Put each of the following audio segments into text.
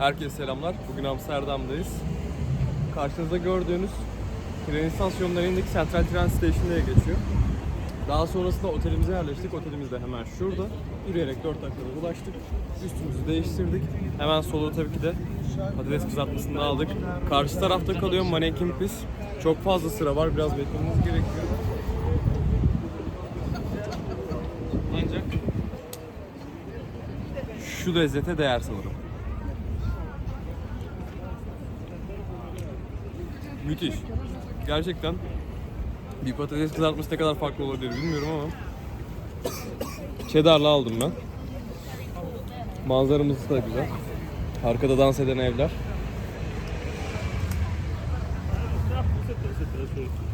Herkese selamlar. Bugün Amsterdam'dayız. Karşınızda gördüğünüz tren istasyonundan indik. Central Tren Station geçiyor. Daha sonrasında otelimize yerleştik. Otelimiz de hemen şurada. Yürüyerek 4 dakikada ulaştık. Üstümüzü değiştirdik. Hemen solu tabii ki de patates kızartmasını aldık. Karşı tarafta kalıyor Mannequin Pis. Çok fazla sıra var. Biraz beklememiz gerekiyor. Ancak şu lezzete değer sanırım. Müthiş. Gerçekten bir patates kızartması ne kadar farklı olabilir bilmiyorum ama Cheddar'la aldım ben. Manzaramız da güzel. Arkada dans eden evler.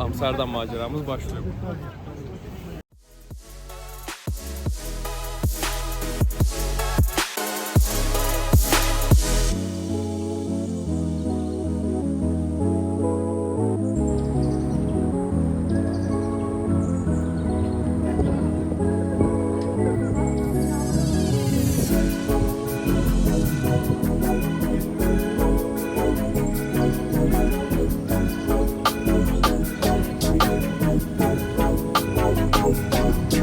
Amsterdam maceramız başlıyor.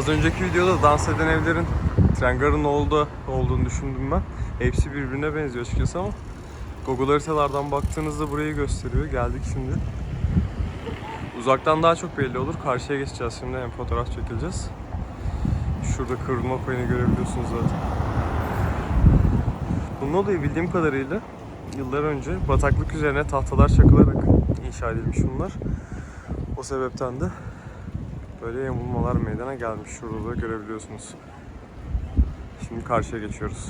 Az önceki videoda dans eden evlerin tren garının oldu, olduğunu düşündüm ben. Hepsi birbirine benziyor açıkçası ama Google haritalardan baktığınızda burayı gösteriyor. Geldik şimdi. Uzaktan daha çok belli olur. Karşıya geçeceğiz şimdi. Hem fotoğraf çekileceğiz. Şurada kırılma payını görebiliyorsunuz zaten. Bunun olayı bildiğim kadarıyla yıllar önce bataklık üzerine tahtalar çakılarak inşa edilmiş bunlar. O sebepten de böyle yamulmalar meydana gelmiş. Şurada da görebiliyorsunuz. Şimdi karşıya geçiyoruz.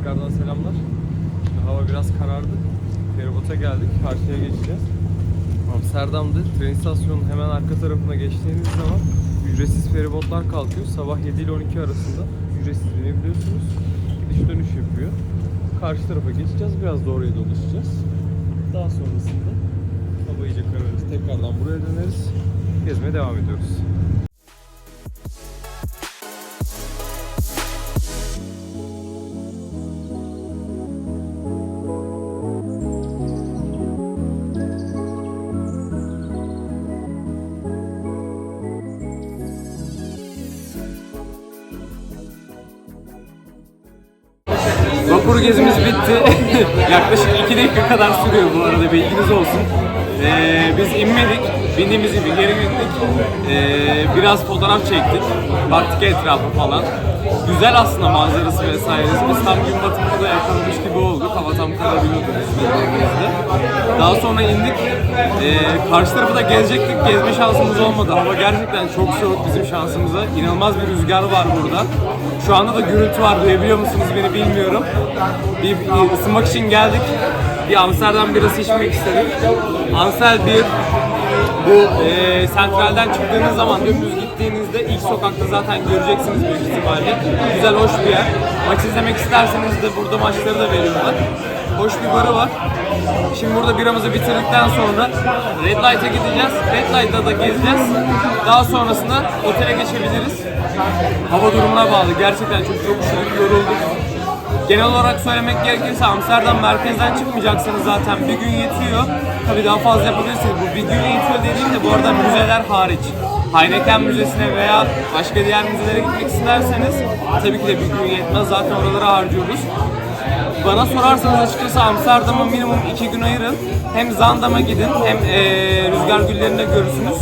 Tekrardan selamlar. Şimdi hava biraz karardı. Feribota geldik. Karşıya geçeceğiz. Amsterdam'da tren istasyonunun hemen arka tarafına geçtiğiniz zaman ücretsiz feribotlar kalkıyor. Sabah 7 ile 12 arasında ücretsiz binebiliyorsunuz. Gidiş dönüş yapıyor. Karşı tarafa geçeceğiz. Biraz da oraya dolaşacağız. Daha sonrasında hava iyice kararınca tekrardan buraya döneriz. Gezmeye devam ediyoruz. Vapur gezimiz bitti. Yaklaşık 2 dakika kadar sürüyor bu arada bilginiz olsun. Ee, biz inmedik. Bindiğimiz gibi geri gittik. Ee, biraz fotoğraf çektik. Baktık etrafa falan. Güzel aslında manzarası vesairesi. Biz tam gün batımında da yakalamış gibi olduk. Hava tam kararıyordu biz bindiğimizde. Daha sonra indik. Ee, karşı tarafı da gezecektik. Gezme şansımız olmadı. Hava gerçekten çok soğuk bizim şansımıza. İnanılmaz bir rüzgar var burada. Şu anda da gürültü var. Duyabiliyor musunuz beni bilmiyorum. Bir, bir ısınmak için geldik. Bir Amsterdam birası içmek istedik. Ansel bir Bu e, sentralden çıktığınız zaman dümdüz gittiğinizde ilk sokakta zaten göreceksiniz büyük ihtimalle. Güzel, hoş bir yer. Maç izlemek isterseniz de burada maçları da veriyorlar. Hoş bir barı var. Şimdi burada biramızı bitirdikten sonra Red Light'a gideceğiz. Red Light'ta da gezeceğiz. Daha sonrasında otele geçebiliriz. Hava durumuna bağlı. Gerçekten çok çok üşüdük, yorulduk. Genel olarak söylemek gerekirse Amsterdam merkezden çıkmayacaksınız zaten bir gün yetiyor. Tabii daha fazla yapabilirsiniz. Bu bir gün yetiyor dediğim de bu arada müzeler hariç. Heineken Müzesi'ne veya başka diğer müzelere gitmek isterseniz tabii ki de bir gün yetmez. Zaten oralara harcıyoruz. Bana sorarsanız açıkçası Amsterdam'a minimum iki gün ayırın. Hem Zandam'a gidin hem eee, rüzgar güllerini de görürsünüz.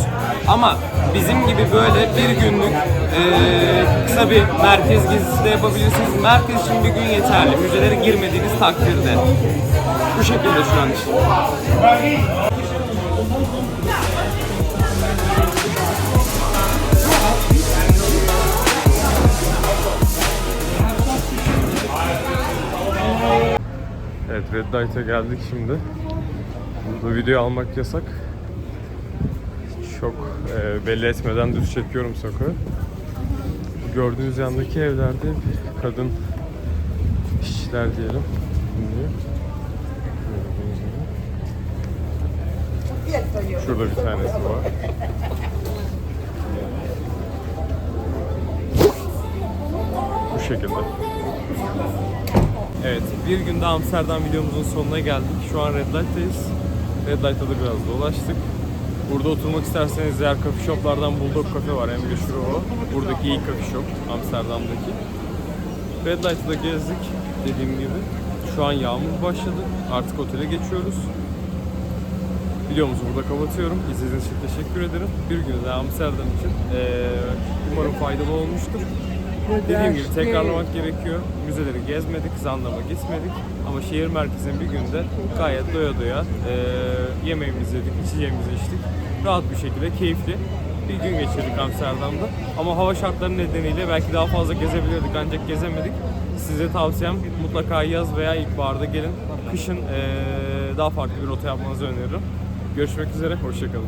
Ama bizim gibi böyle bir günlük eee, kısa bir merkez gezisi de yapabilirsiniz. Merkez için bir gün yeterli. Müzelere girmediğiniz takdirde. Bu şekilde şu an için. Red Light'a geldik şimdi. Burada video almak yasak. Çok e, belli etmeden düz çekiyorum sokağı. Gördüğünüz yandaki evlerde bir kadın işçiler diyelim. Şurada bir tanesi var. Bu şekilde. Evet, bir günde Amsterdam videomuzun sonuna geldik. Şu an Red Light'tayız. Red Light'ta da biraz dolaştık. Burada oturmak isterseniz diğer coffee shoplardan Bulldog Cafe var, en meşhuru o. Buradaki ilk coffee shop, Amsterdam'daki. Red Light'ı da gezdik dediğim gibi. Şu an yağmur başladı. Artık otele geçiyoruz. Videomuzu burada kapatıyorum. İzlediğiniz için teşekkür ederim. Bir gün de Amsterdam için eee, umarım faydalı olmuştur. Dediğim gibi tekrarlamak gerekiyor. Müzeleri gezmedik, Zandam'a gitmedik. Ama şehir merkezinde bir günde gayet doya doya eee yemeğimizi yedik, içeceğimizi içtik. Rahat bir şekilde, keyifli bir gün geçirdik Amsterdam'da. Ama hava şartları nedeniyle belki daha fazla gezebilirdik ancak gezemedik. Size tavsiyem mutlaka yaz veya ilkbaharda gelin. Kışın eee, daha farklı bir rota yapmanızı öneririm. Görüşmek üzere, hoşçakalın.